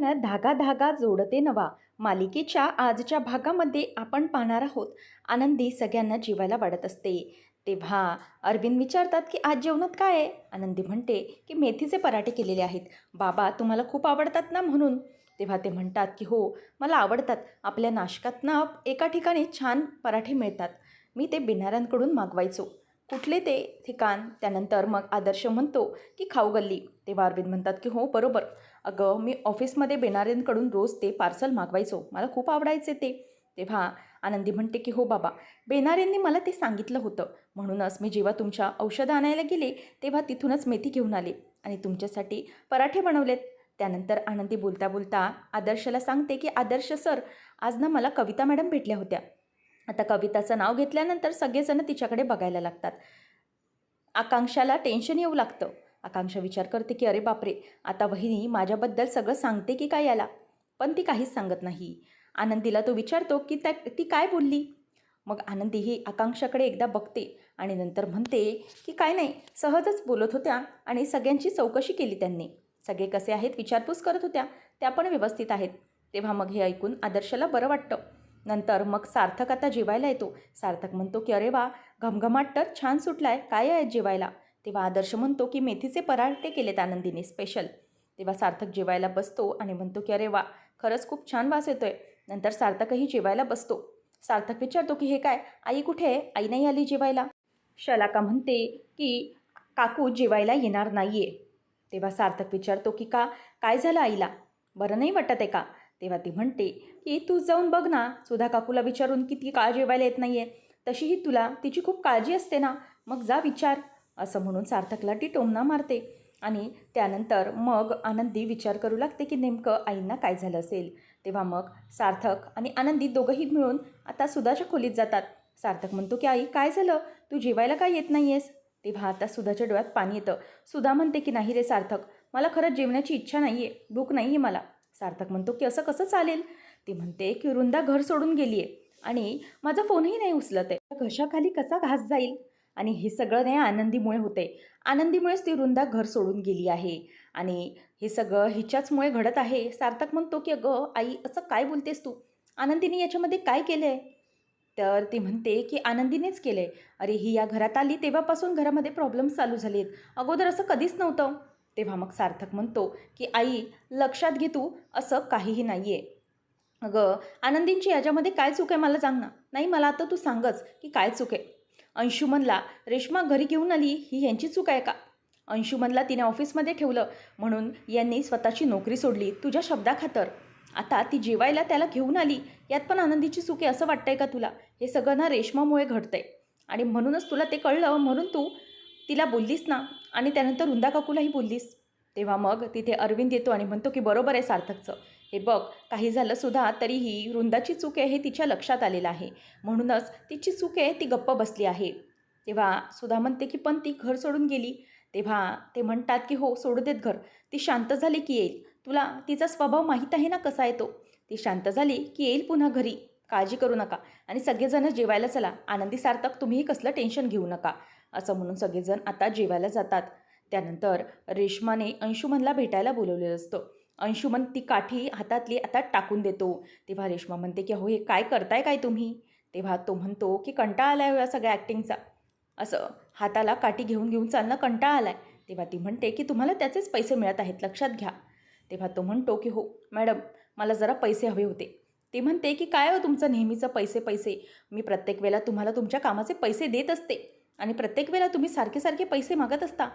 न धागा धागा जोडते नवा. मालिकेच्या आजच्या भागामध्ये आपण पाहणार आहोत. आनंदी सगळ्यांना जीवायला वाढत असते. तेव्हा अरविंद विचारतात की आज जेवणात काय आहे? आनंदी म्हणते की मेथीचे पराठे केलेले आहेत. बाबा तुम्हाला खूप आवडतात ना म्हणून? तेव्हा ते म्हणतात की हो मला आवडतात. आपल्या नाशकात ना एका ठिकाणी छान पराठे मिळतात. मी ते बिनाऱ्यांकडून मागवायचो. कुठले ते ठिकाण त्यानंतर मग आदर्श म्हणतो की खाऊ गल्ली. तेव्हा अरविंद म्हणतात की हो बरोबर. अगं मी ऑफिसमध्ये बेनाऱ्यांकडून रोज ते पार्सल मागवायचो. मला खूप आवडायचे ते. तेव्हा आनंदी म्हणते की हो बाबा. बेनाऱ्यांनी मला ते सांगितलं होतं. म्हणूनच मी जेव्हा तुमच्या औषधं आणायला गेले तेव्हा तिथूनच मेथी घेऊन आले आणि तुमच्यासाठी पराठे बनवलेत. त्यानंतर आनंदी बोलता बोलता आदर्शला सांगते की आदर्श सर आज ना मला कविता मॅडम भेटल्या होत्या. आता कविताचं नाव घेतल्यानंतर सगळेजण तिच्याकडे बघायला लागतात. आकांक्षाला टेन्शन येऊ लागतं. आकांक्षा विचार करते की अरे बापरे आता वहिनी माझ्याबद्दल सगळं सांगते की काय याला? पण ती काहीच सांगत नाही. आनंदीला तो विचारतो की त्या ती काय बोलली? मग आनंदी ही आकांक्षाकडे एकदा बघते आणि नंतर म्हणते की काय नाही सहजच बोलत होत्या आणि सगळ्यांची चौकशी केली त्यांनी. सगळे कसे आहेत विचारपूस करत होत्या त्या पण व्यवस्थित आहेत. तेव्हा मग हे ऐकून आदर्शला बरं वाटतं. नंतर मग सार्थक आता जेवायला येतो. सार्थक म्हणतो की अरे वा घमघमाट तर छान सुटला आहे काय आहे जेवायला? तेव्हा आदर्श म्हणतो की मेथीचे पराठे केलेत आनंदीने स्पेशल तेव्हा सार्थक जेवायला बसतो आणि म्हणतो की अरे वा खरंच खूप छान वास येतोय. नंतर सार्थकही जेवायला बसतो. सार्थक विचारतो की हे काय आई कुठे आहे? आई नाही आली जेवायला? शलाका म्हणते की काकू जेवायला येणार नाही आहे तेव्हा सार्थक विचारतो की का? काय झालं आईला? बरं नाही वाटत आहे का? तेव्हा ती म्हणते की तू जाऊन बघ ना सुधा काकूला विचारून किती काळ जेवायला येत नाही आहे तशीही तुला तिची खूप काळजी असते ना मग जा विचार असं म्हणून सार्थकला ती टोमणा मारते. आणि त्यानंतर मग आनंदी विचार करू लागते की नेमकं आईंना काय झालं असेल. तेव्हा मग सार्थक आणि आनंदी दोघंही मिळून आता सुधाच्या खोलीत जातात. सार्थक म्हणतो की आई काय झालं? तू जेवायला काय येत नाही आहेस तेव्हा आता सुधाच्या डोळ्यात पाणी येतं. सुधा म्हणते की नाही रे सार्थक मला खरंच जेवण्याची इच्छा नाही आहे भूक नाही आहे मला. सार्थक म्हणतो की असं कसं चालेल? ती म्हणते की वृंदा घर सोडून गेली आहे आणि माझा फोनही नाही उचलत आहे. घशाखाली कसा घास जाईल? आणि हे सगळं नाही आनंदीमुळे होते आनंदीमुळेच ती वृंदा घर सोडून गेली आहे. आणि हे सगळं हिच्याचमुळे घडत आहे. सार्थक म्हणतो की अगं आई असं काय बोलतेस तू? आनंदीने याच्यामध्ये काय केलं आहे तर ती म्हणते की आनंदीनेच केलं आहे अरे ही या घरात आली तेव्हापासून घरामध्ये प्रॉब्लेम्स चालू झालेत. अगोदर असं कधीच नव्हतं. तेव्हा मग सार्थक म्हणतो की आई लक्षात घे तू असं काहीही नाही आहे अगं आनंदींची याच्यामध्ये काय चूक आहे मला सांग ना. नाही मला आता तू सांगच की काय चूक आहे. अंशुमनला रेश्मा घरी घेऊन आली ही यांची चूक आहे का? अंशुमनला तिने ऑफिसमध्ये ठेवलं म्हणून यांनी स्वतःची नोकरी सोडली तुझ्या शब्दाखातर. आता ती जेवायला त्याला घेऊन आली यात पण आनंदीची चूक आहे असं वाटतंय का तुला? हे सगळं ना रेश्मामुळे घडतंय. आणि म्हणूनच तुला ते कळलं म्हणून तू तिला बोललीस ना आणि त्यानंतर वृंदा काकूलाही बोललीस. तेव्हा मग तिथे अरविंद येतो आणि म्हणतो की बरोबर आहे सार्थकचं. हे बघ काही झालं सुद्धा तरीही वृंदाची चूक आहे हे तिच्या लक्षात आलेलं आहे. म्हणूनच तिची चूक आहे ती गप्प बसली आहे. तेव्हा सुधा म्हणते की पण ती घर सोडून गेली. तेव्हा ते म्हणतात की हो सोडू देत घर. ती शांत झाली की येईल. तुला तिचा स्वभाव माहीत आहे ना कसा आहे तो? ती शांत झाली की येईल पुन्हा घरी. काळजी करू नका आणि सगळेजण जेवायला चला. आनंदी सार्थक तुम्हीही कसलं टेन्शन घेऊ नका. असं म्हणून सगळेजण आता जेवायला जातात. त्यानंतर रेश्माने अंशुमनला भेटायला बोलवलेलं असतं. अंशुमन ती काठी हातातली आता टाकून देतो. तेव्हा रेश्मा म्हणते की हो हे काय करताय काय तुम्ही? तेव्हा तो म्हणतो की कंटाळा आला आहे हो या सगळ्या ॲक्टिंगचा असं हाताला काठी घेऊन घेऊन चालणं कंटाळा आला आहे तेव्हा ती म्हणते की तुम्हाला त्याचेच पैसे मिळत आहेत लक्षात घ्या. तेव्हा तो म्हणतो की हो मॅडम मला जरा पैसे हवे होते. ते म्हणते की काय हो तुमचं नेहमीचं पैसे पैसे? मी प्रत्येक वेळेला तुम्हाला तुमच्या कामाचे पैसे देत असते. आणि प्रत्येक वेळेला तुम्ही सारखे सारखे पैसे मागत असता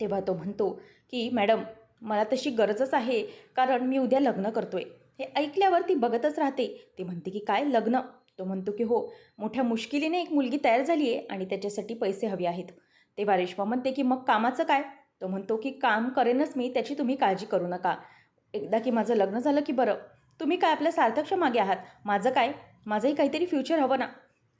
तेव्हा तो म्हणतो की मॅडम मला तशी गरजच आहे कारण मी उद्या लग्न करतोय. हे ऐकल्यावर ती बघतच राहते. ती म्हणते की काय लग्न? तो म्हणतो की हो मोठ्या मुश्किलीने एक मुलगी तयार झाली आहे आणि त्याच्यासाठी पैसे हवे आहेत. तेव्हा रेश्मा म्हणते की मग कामाचं काय? तो म्हणतो की काम करेनच मी त्याची तुम्ही काळजी करू नका. एकदा की माझं लग्न झालं की बरं. तुम्ही काय आपल्या सार्थकच्या मागे आहात? माझं काय? माझंही काहीतरी फ्युचर हवं ना.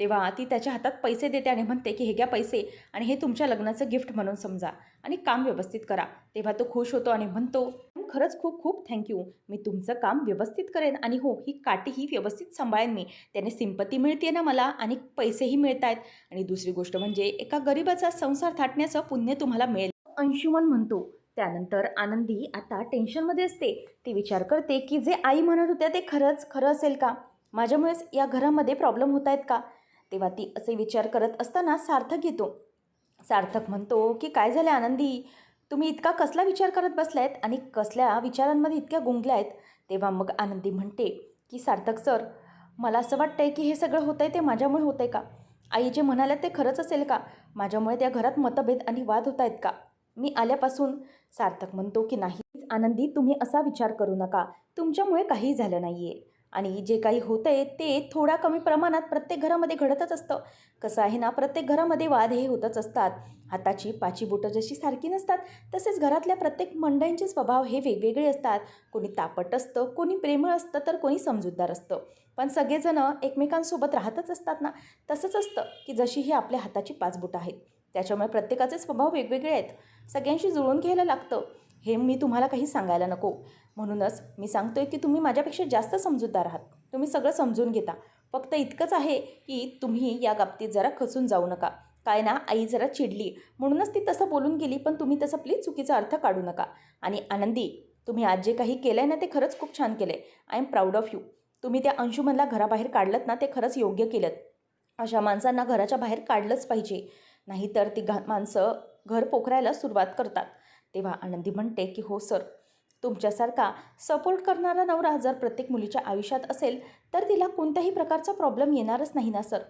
तेव्हा ती त्याच्या हातात पैसे देते आणि म्हणते की हे घ्या पैसे आणि हे तुमच्या लग्नाचं गिफ्ट म्हणून समजा आणि काम व्यवस्थित करा. तेव्हा तो खुश होतो आणि म्हणतो खरंच खूप खूप थँक्यू मी तुमचं काम व्यवस्थित करेन आणि हो ही काठीही व्यवस्थित सांभाळेन मी. त्याने सिंपती मिळते ना मला आणि पैसेही मिळत आहेत आणि दुसरी गोष्ट म्हणजे एका गरिबाचा संसार थाटण्याचं पुण्य तुम्हाला मिळेल. अंशुमन म्हणतो त्यानंतर आनंदी आता टेन्शनमध्ये असते. ती विचार करते की जे आई म्हणत होत्या ते खरंच खरं असेल का? माझ्यामुळेच या घरामध्ये प्रॉब्लेम होत आहेत का? तेव्हा ती असे विचार करत असताना सार्थक येतो. सार्थक म्हणतो की काय झालं आनंदी? तुम्ही इतका कसला विचार करत बसलायत आणि कसल्या विचारांमध्ये इतक्या गुंगल्या आहेत? तेव्हा मग आनंदी म्हणते की सार्थक सर मला असं वाटतं आहे की हे सगळं होतं आहे ते माझ्यामुळे होतं आहे का? आई जे म्हणाल्या ते खरंच असेल का? माझ्यामुळे त्या घरात मतभेद आणि वाद होत आहेत का? मी आल्यापासून सार्थक म्हणतो की नाही आनंदी तुम्ही असा विचार करू नका. तुमच्यामुळे काही झालं नाही आहे आणि जे काही होतं आहे ते थोड्या कमी प्रमाणात प्रत्येक घरामध्ये घडतच असतं. कसं आहे ना प्रत्येक घरामध्ये वाद हे होतच असतात. हाताची पाची बोटं जशी सारखी नसतात तसेच घरातल्या प्रत्येक मंडळींचे स्वभाव हे वेगवेगळे असतात. कोणी तापट असतं कोणी प्रेमळ असतं तर कोणी समजूतदार असतं. पण सगळेजणं एकमेकांसोबत राहतच असतात ना. तसंच असतं की जशी ही आपल्या हाताची पाच बोटं आहेत. त्याच्यामुळे प्रत्येकाचे स्वभाव वेगवेगळे आहेत. सगळ्यांशी जुळून घ्यायला लागतं. हे मी तुम्हाला काही सांगायला नको. म्हणूनच मी सांगतोय की तुम्ही माझ्यापेक्षा जास्त समजूतदार आहात. तुम्ही सगळं समजून घेता. फक्त इतकंच आहे की तुम्ही या बाबतीत जरा खचून जाऊ नका. काय ना आई जरा चिडली. म्हणूनच ती तसं बोलून गेली पण तुम्ही तसं प्लीज चुकीचा अर्थ काढू नका. आणि आनंदी तुम्ही आज जे काही केलं आहे ना ते खरंच खूप छान केलं आहे I am proud of you तुम्ही त्या अंशुमनला घराबाहेर काढलं ना ते खरंच योग्य केलं अशा माणसांना घराच्या बाहेर काढलंच पाहिजे. नाहीतर ती घा माणसं घर पोखरायला सुरुवात करतात. तेव्हा आनंदी म्हणते की हो सर. तुमच्यासारखा सपोर्ट करणारा नवरा जर प्रत्येक मुलीच्या आयुष्यात असेल तर तिला कोणत्याही प्रकारचा प्रॉब्लेम येणारच नाही ना सर.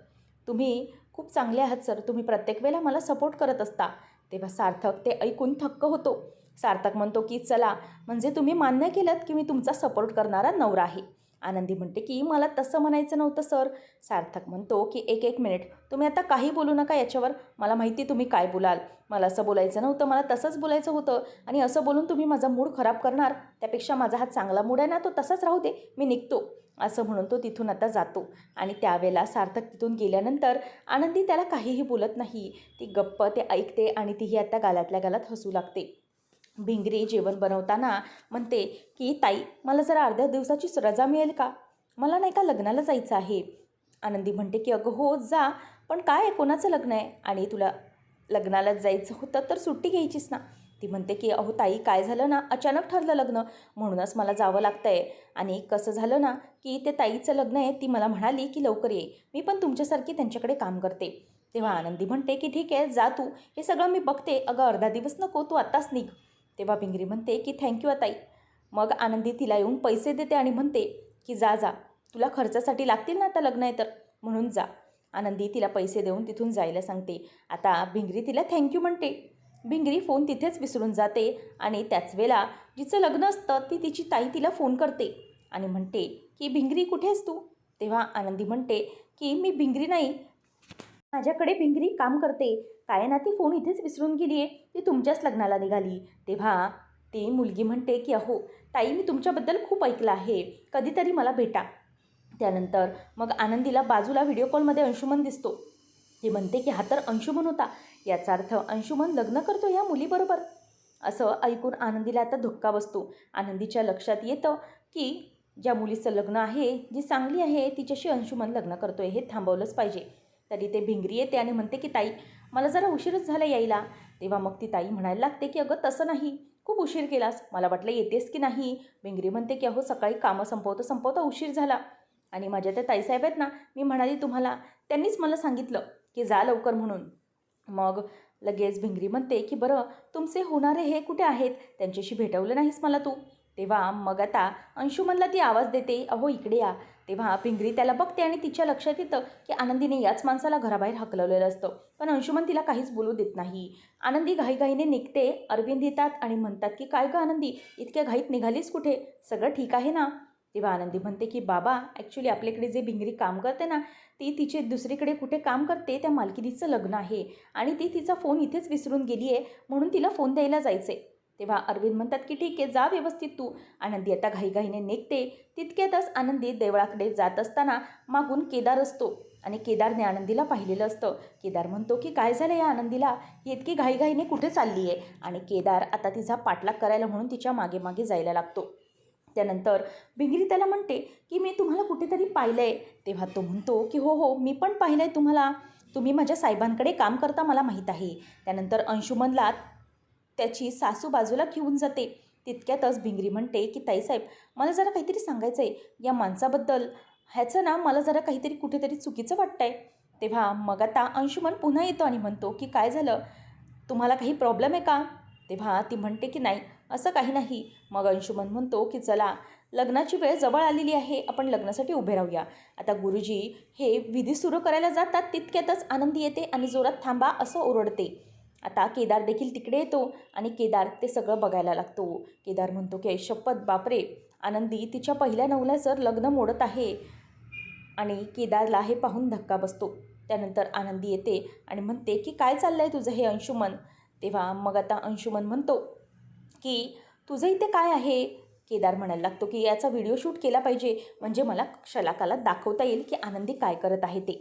तुम्ही खूप चांगले आहात सर. तुम्ही प्रत्येक वेळेला मला सपोर्ट करत असता. तेव्हा सार्थक ते ऐकून थक्क होतो. सार्थक म्हणतो की चला म्हणजे तुम्ही मान्य केलं की मी तुमचा सपोर्ट करणारा नवरा आहे. आनंदी म्हणते की मला तसं म्हणायचं नव्हतं सर. सार्थक म्हणतो की एक एक मिनिट. तुम्ही आता काही बोलू नका याच्यावर. मला माहिती तुम्ही काय बोलाल. मला असं बोलायचं नव्हतं. मला तसंच बोलायचं होतं. आणि असं बोलून तुम्ही माझा मूड खराब करणार. त्यापेक्षा माझा हा चांगला मूड आहे ना तो तसाच राहू दे. मी निघतो. असं म्हणून तो तिथून आता जातो. आणि त्यावेळेला सार्थक तिथून गेल्यानंतर आनंदी त्याला काहीही बोलत नाही. ती गप्प ते ऐकते आणि तीही आता गालातल्या गालात हसू लागते. भिंगरी जेवण बनवताना म्हणते की ताई मला जरा अर्ध्या दिवसाची रजा मिळेल का? मला नाही का लग्नाला जायचं आहे? आनंदी म्हणते की अगं हो जा पण काय आहे कोणाचं लग्न आहे? आणि तुला लग्नाला जायचं होतं तर सुट्टी घ्यायचीच ना. ती म्हणते की अहो ताई काय झालं ना? अचानक ठरलं लग्न. म्हणूनच मला जावं लागतं आहे आणि कसं झालं ना की ते ताईचं लग्न आहे ती मला म्हणाली की लवकर ये. मी पण तुमच्यासारखी त्यांच्याकडे काम करते. तेव्हा आनंदी म्हणते की ठीक आहे जा तू. हे सगळं मी बघते. अगं अर्धा दिवस नको तू आत्ताच निघ. तेव्हा भिंगरी म्हणते की थँक्यू ताई. मग आनंदी तिला येऊन पैसे देते आणि म्हणते की जा जा. तुला खर्चासाठी लागतील ना आता लग्न आहे तर म्हणून जा. आनंदी तिला पैसे देऊन तिथून जायला सांगते. आता भिंगरी तिला थँक्यू म्हणते. भिंगरी फोन तिथेच विसरून जाते आणि त्याच वेळेला जिचं लग्न असतं ती तिची ताई तिला फोन करते आणि म्हणते की भिंगरी कुठे आहेस तू? तेव्हा आनंदी म्हणते की मी भिंगरी नाही माझ्याकडे भिंगरी काम करते. काय ना ती फोन इथेच विसरून गेली आहे ती तुमच्याच लग्नाला निघाली. तेव्हा ती मुलगी म्हणते की अहो ताई मी तुमच्याबद्दल खूप ऐकलं आहे. कधीतरी मला भेटा. त्यानंतर मग आनंदीला बाजूला व्हिडिओ कॉलमध्ये अंशुमन दिसतो. ती म्हणते की हा तर अंशुमन होता. याचा अर्थ अंशुमन लग्न करतो या मुलीबरोबर. असं ऐकून आनंदीला आता धक्का बसतो. आनंदीच्या लक्षात येतं की ज्या मुलीचं लग्न आहे जी चांगली आहे तिच्याशी अंशुमन लग्न करतो आहे हे थांबवलंच पाहिजे. तरी ते भिंगरी येते आणि म्हणते की ताई मला जरा उशीरच झाला यायला. तेव्हा मग ती ताई म्हणायला लागते की अगं तसं नाही. खूप उशीर केलास. मला वाटलं येतेस की नाही. भिंगरी म्हणते की अहो सकाळी कामं संपवता संपवता उशीर झाला. आणि माझ्या त्या ताईसाहेब आहेत ना मी म्हणाली तुम्हाला त्यांनीच मला सांगितलं की जा लवकर म्हणून. मग लगेच भिंगरी म्हणते की बरं तुमचे होणारे हे कुठे आहेत? त्यांच्याशी भेटवलं नाहीस मला तू. तेव्हा मग आता अंशुमनला ती आवाज देते अहो इकडे या. तेव्हा पिंगरी त्याला बघते आणि तिच्या लक्षात येतं की आनंदीने याच माणसाला घराबाहेर हकलवलेलं असतं. पण अंशुमन तिला काहीच बोलू देत नाही. आनंदी घाईघाईने निघते. अरविंद येतात आणि म्हणतात की काय गं आनंदी? इतक्या घाईत निघालीस कुठे? सगळं ठीक आहे ना? तेव्हा आनंदी म्हणते की बाबा ॲक्च्युली आपल्याकडे जे भिंगरी काम करते ना ती तिचे दुसरीकडे कुठे काम करते? त्या मालकिनीचं लग्न आहे आणि ती तिचा फोन इथेच विसरून गेली आहे म्हणून तिला फोन द्यायला जायचं आहे तेव्हा अरविंद म्हणतात की ठीक आहे जा व्यवस्थित तू. आनंदी आता घाईघाईने निघते. तितक्यातच आनंदी देवळाकडे जात असताना मागून केदार असतो. आणि केदारने आनंदीला पाहिलेलं असतं. केदार म्हणतो की काय झालं या आनंदीला? ही इतकी घाईघाईने कुठे चालली आहे? आणि केदार आता तिचा पाठलाग करायला म्हणून तिच्यामागे मागे जायला लागतो. त्यानंतर भिंगरी त्याला म्हणते की मी तुम्हाला कुठेतरी पाहिलं आहे तेव्हा तो म्हणतो की हो हो मी पण पाहिलं आहे तुम्हाला. तुम्ही माझ्या साहेबांकडे काम करता मला माहीत आहे. त्यानंतर अंशुमनला त्याची सासू बाजूला घेऊन जाते. तितक्यातच भिंगरी म्हणते की ताईसाहेब मला जरा काहीतरी सांगायचं आहे या माणसाबद्दल ह्याचं ना मला जरा काहीतरी कुठेतरी चुकीचं वाटतंय. तेव्हा मग आता अंशुमन पुन्हा येतो आणि म्हणतो की काय झालं? तुम्हाला काही प्रॉब्लेम आहे का? तेव्हा ती म्हणते की नाही असं काही नाही. मग अंशुमन म्हणतो की चला लग्नाची वेळ जवळ आलेली आहे. आपण लग्नासाठी उभे राहूया. आता गुरुजी हे विधी सुरू करायला जातात. तितक्यातच आनंदी येते आणि जोरात थांबा असं ओरडते. आता केदार देखील तिकडे येतो आणि केदार ते सगळं बघायला लागतो. केदार म्हणतो की शपथ बापरे! आनंदी तिच्या पहिल्या नवल्याचं लग्न मोडत आहे. आणि केदारला हे पाहून धक्का बसतो. त्यानंतर आनंदी येते आणि म्हणते की काय चाललं आहे तुझं हे अंशुमन? तेव्हा मग आता अंशुमन म्हणतो की तुझं इथे काय आहे? केदार म्हणायला लागतो की याचा व्हिडिओ शूट केला पाहिजे. म्हणजे मला शलाकाला दाखवता येईल की आनंदी काय करत आहे ते.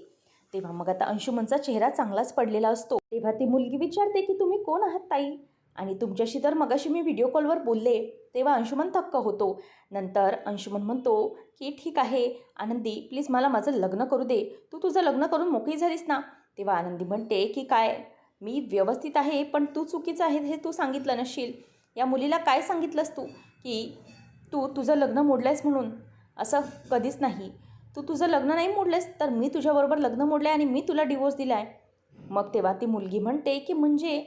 तेव्हा मग आता अंशुमनचा चेहरा चांगलाच पडलेला असतो. तेव्हा ती मुलगी विचारते की तुम्ही कोण आहात ताई? आणि तुमच्याशी तर मगाशी मी व्हिडिओ कॉलवर बोलले तेव्हा अंशुमन थक्क होतो. नंतर अंशुमन म्हणतो की ठीक आहे आनंदी प्लीज मला माझं लग्न करू दे. तू तुझं लग्न करून मोकळी झालीस ना? तेव्हा आनंदी म्हणते की काय मी व्यवस्थित आहे पण तू चुकीचं आहे हे तू सांगितलं नसशील. या मुलीला काय सांगितलंस तू? की तू तुझं लग्न मोडलंयस म्हणून. असं कधीच नाही. तू तुझं लग्न नाही मोडलंयस तर मी तुझ्याबरोबर लग्न मोडलं आहे आणि मी तुला डिवोर्स दिला आहे मग तेव्हा ती मुलगी म्हणते की म्हणजे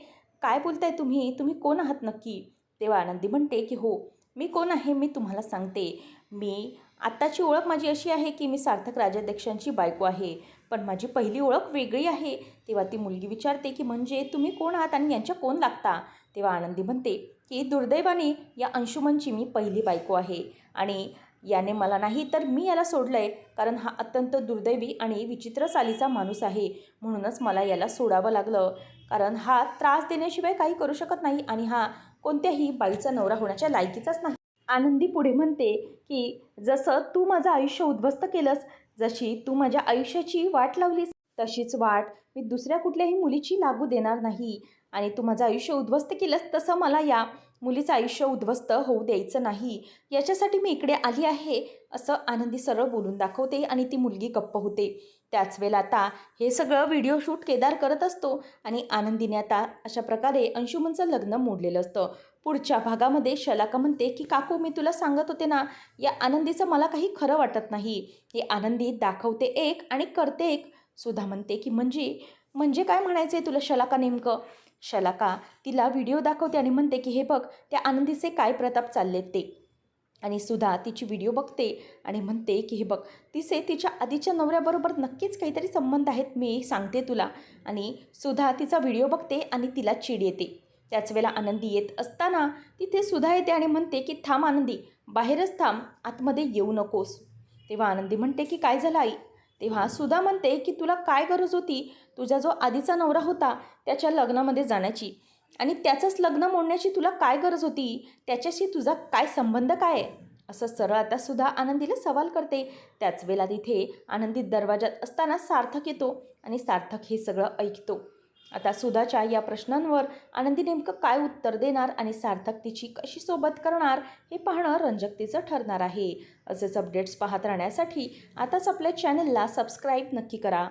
काय बोलताय तुम्ही? तुम्ही कोण आहात नक्की? तेव्हा आनंदी म्हणते की हो मी कोण आहे मी तुम्हाला सांगते. मी आत्ताची ओळख माझी अशी आहे की मी सार्थक राजाध्यक्षांची बायको आहे. पण माझी पहिली ओळख वेगळी आहे. तेव्हा ती मुलगी विचारते की म्हणजे तुम्ही कोण आहात आणि यांच्या कोण लागता? तेव्हा आनंदी म्हणते की दुर्दैवाने या अंशुमनची मी पहिली बायको आहे आणि याने मला नाही तर मी याला सोडलं आहे कारण हा अत्यंत दुर्दैवी आणि विचित्र चालीचा माणूस आहे. म्हणूनच मला याला सोडावं लागलं. कारण हा त्रास देण्याशिवाय काही करू शकत नाही आणि हा कोणत्याही बाईचा नवरा होण्याच्या लायकीचाच नाही. आनंदी पुढे म्हणते की जसं तू माझं आयुष्य उद्ध्वस्त केलंस जशी तू माझ्या आयुष्याची वाट लावलीस तशीच वाट मी दुसऱ्या कुठल्याही मुलीची लागू देणार नाही. आणि तू माझं आयुष्य उद्ध्वस्त केलंस तसं मला या मुलीचं आयुष्य उद्ध्वस्त होऊ द्यायचं नाही. याच्यासाठी मी इकडे आली आहे असं आनंदी सरळ बोलून दाखवते आणि ती मुलगी गप्प होते. त्याच वेळेला आता हे सगळं व्हिडिओ शूट केदार करत असतो आणि आनंदीने आता अशा प्रकारे अंशुमनचं लग्न मोडलेलं असतं. पुढच्या भागामध्ये शलाका म्हणते की काकू मी तुला सांगत होते ना या आनंदीचं मला काही खरं वाटत नाही. हे आनंदी दाखवते एक आणि करते एक. सुधा म्हणते की म्हणजे म्हणजे काय म्हणायचं आहे तुला शलाका नेमकं? शलाका तिला व्हिडिओ दाखवते आणि म्हणते की हे बघ त्या आनंदीचे काय प्रताप चाललेत ते. आणि सुधा तिची व्हिडिओ बघते आणि म्हणते की हे बघ तिचे तिच्या आधीच्या नवऱ्याबरोबर नक्कीच काहीतरी संबंध आहेत मी सांगते तुला. आणि सुधा तिचा व्हिडिओ बघते आणि तिला चिड येते. त्याच वेळेला आनंदी येत असताना तिथे सुधा येते आणि म्हणते की थांब आनंदी बाहेरच थांब आतमध्ये येऊ नकोस. तेव्हा आनंदी म्हणते की काय झालं आई? तेव्हा सुधा म्हणते की तुला काय गरज होती? तुझा जो आधीचा नवरा होता त्याच्या लग्नामध्ये जाण्याची. आणि त्याचंच लग्न मोडण्याची तुला काय गरज होती? त्याच्याशी तुझा काय संबंध काय आहे? असं सरळ आता सुद्धा आनंदीला सवाल करते. त्याच वेळेला तिथे आनंदी दरवाजात असताना सार्थक येतो आणि सार्थक हे सगळं ऐकतो. आता सुधाच्या या प्रश्नांवर आनंदी नेमकं काय उत्तर देणार आणि सार्थक तिची कशी सोबत करणार हे पाहणं रंजकतेचं ठरणार आहे. असेच अपडेट्स पाहत राहण्यासाठी आताच आपल्या चॅनलला सबस्क्राईब नक्की करा.